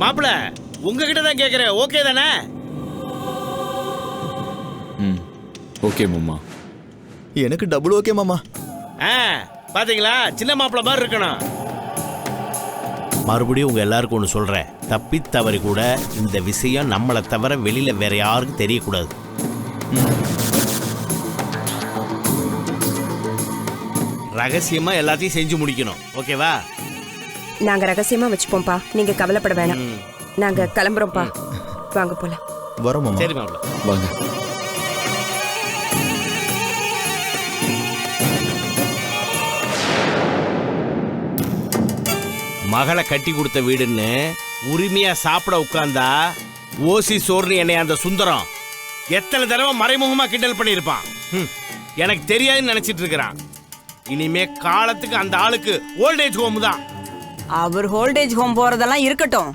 மாப்பிள உங்ககிட்ட தான் கேக்குறேன். ஓகே தானே? ம். ஓகே மாமா. எனக்கு டபுள் ஓகே மாமா. ஆ பாத்தீங்களா? சின்ன மாப்பிள மாதிரி இருக்கணும். மறுபடியும் உங்க எல்லாருக்கும் ஒன்று சொல்றேன். தப்பி தவறி கூட இந்த விஷயம் நம்மளை தவிர வெளியில வேற யாருக்கும் தெரியக்கூடாது. ரகசியமா எல்லாத்தையும் செஞ்சு முடிக்கணும். ஓகேவா? நாங்க ரகசியமா வச்சுப்போம்ப்பா. நீங்க கவலைப்பட வேணாம். ம். நாங்க கிளம்புறோம்ப்பா. வாங்க போலாம். வரோம் சரி வாங்க. மகளை கட்டி கொடுத்த வீடுன்னு உரிமையா சாப்பிட உட்கார்ந்தா ஓசி சோர்னு என்னை அந்த சுந்தரம் எத்தனை தடவை மறைமுகமா கிண்டல் பண்ணியிருப்பான். எனக்கு தெரியாதுன்னு நினைச்சிட்டு இருக்கிறான். இனிமே காலத்துக்கு அந்த ஆளுக்கு ஓல்டேஜ் ஹோம் தான். அவர் ஹோல்டேஜ் ஹோம் போறதெல்லாம் இருக்கட்டும்.